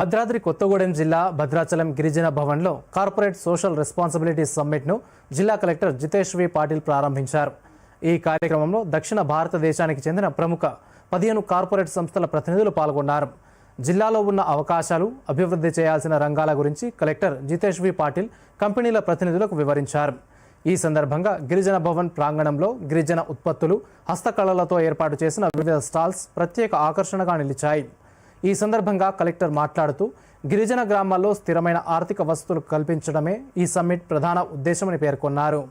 భద్రాద్రి కొత్తగూడెం జిల్లా భద్రాచలం గిరిజన భవన్లో కార్పొరేట్ సోషల్ రెస్పాన్సిబిలిటీ సమ్మిట్ను జిల్లా కలెక్టర్ జితేష్ వి పాటిల్ ప్రారంభించారు. ఈ కార్యక్రమంలో దక్షిణ భారతదేశానికి చెందిన ప్రముఖ పదిహేను కార్పొరేట్ సంస్థల ప్రతినిధులు పాల్గొన్నారు. జిల్లాలో ఉన్న అవకాశాలు అభివృద్ధి చేయాల్సిన రంగాల గురించి కలెక్టర్ జితేష్ వి పాటిల్ కంపెనీల ప్రతినిధులకు వివరించారు. ఈ సందర్భంగా గిరిజన భవన్ ప్రాంగణంలో గిరిజన ఉత్పత్తులు హస్తకళలతో ఏర్పాటు చేసిన వివిధ స్టాల్స్ ప్రత్యేక ఆకర్షణగా నిలిచాయి. ఈ సందర్భంగా కలెక్టర్ మాట్లాడుతూ గిరిజన గ్రామాల్లో స్థిరమైన ఆర్థిక వసతులు కల్పించడమే ఈ సమ్మిట్ ప్రధాన ఉద్దేశమని పేర్కొన్నారు.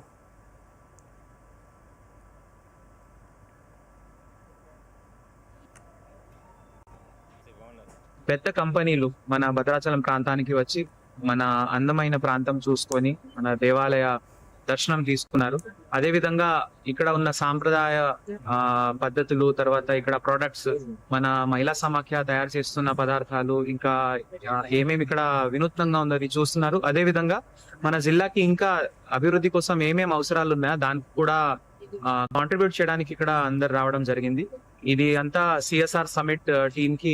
పెద్ద కంపెనీలు మన భద్రాచలం ప్రాంతానికి వచ్చి మన అందమైన ప్రాంతం చూసుకొని మన దేవాలయ దర్శనం తీసుకున్నారు. అదే విధంగా ఇక్కడ ఉన్న సాంప్రదాయ ఆ, పద్ధతులు తర్వాత ఇక్కడ ప్రొడక్ట్స్ మన మహిళా సమాఖ్య తయారు చేస్తున్న పదార్థాలు ఇంకా ఏమేమి ఇక్కడ వినూత్నంగా ఉందో అది చూస్తున్నారు. అదే విధంగా మన జిల్లాకి ఇంకా అభివృద్ధి కోసం ఏమేమి అవసరాలు ఉన్నాయో దానికి కూడా కాంట్రిబ్యూట్ చేయడానికి ఇక్కడ అందరు రావడం జరిగింది. ఇది అంతా సిఎస్ఆర్ సమిట్ టీమ్కి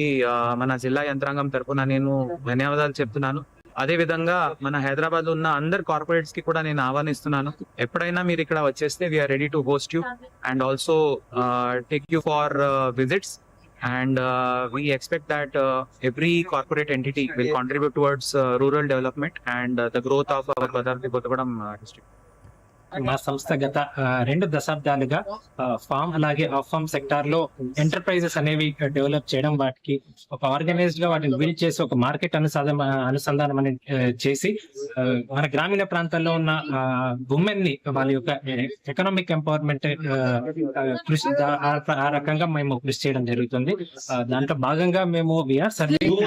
మన జిల్లా యంత్రాంగం తరపున నేను ధన్యవాదాలు చెప్తున్నాను. అదే విధంగా మన హైదరాబాద్లో ఉన్న అందరు కార్పొరేట్స్కి కూడా నేను ఆహ్వానిస్తున్నాను. ఎప్పుడైనా మీరు ఇక్కడ వచ్చేస్తే we're ready to host you and also take you for visits and we expect that every corporate entity will contribute towards rural development and the growth of our Bhadradri Kothagudem district మా సంస్థ గత రెండు దశాబ్దాలుగా farm అలాగే off farm సెక్టార్లో enterprises అనేవి develop చేయడం వాటికి ఒక ఆర్గనైజ్డ్గా వాటిని బిల్డ్ చేసి ఒక మార్కెట్ అనుసంధానం అనుసంధానం అనేది చేసి మన గ్రామీణ ప్రాంతాల్లో ఉన్న ఉమెన్ని వాళ్ళ యొక్క ఎకనామిక్ ఎంపవర్మెంట్ కృషి ఆ- రకంగా మేము కృషి చేయడం జరుగుతుంది. దాంట్లో భాగంగా మేము we're serving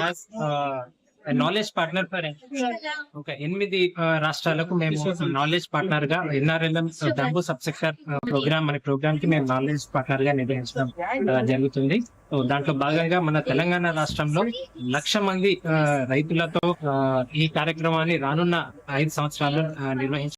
knowledge partner for ఒక ఎనిమిది రాష్ట్రాలకు మేము నాలెడ్జ్ పార్ట్నర్గా ఎన్ఆర్ఎల్ఎం దంబు సబ్ సెక్టర్ ప్రోగ్రామ్ అనే ప్రోగ్రామ్కి మేము నాలెడ్జ్ పార్ట్నర్గా నిర్వహించడం జరుగుతుంది. దాంట్లో భాగంగా మన తెలంగాణ రాష్ట్రంలో లక్ష మంది రైతులతో ఈ కార్యక్రమాన్ని రానున్న ఐదు సంవత్సరాలు నిర్వహించ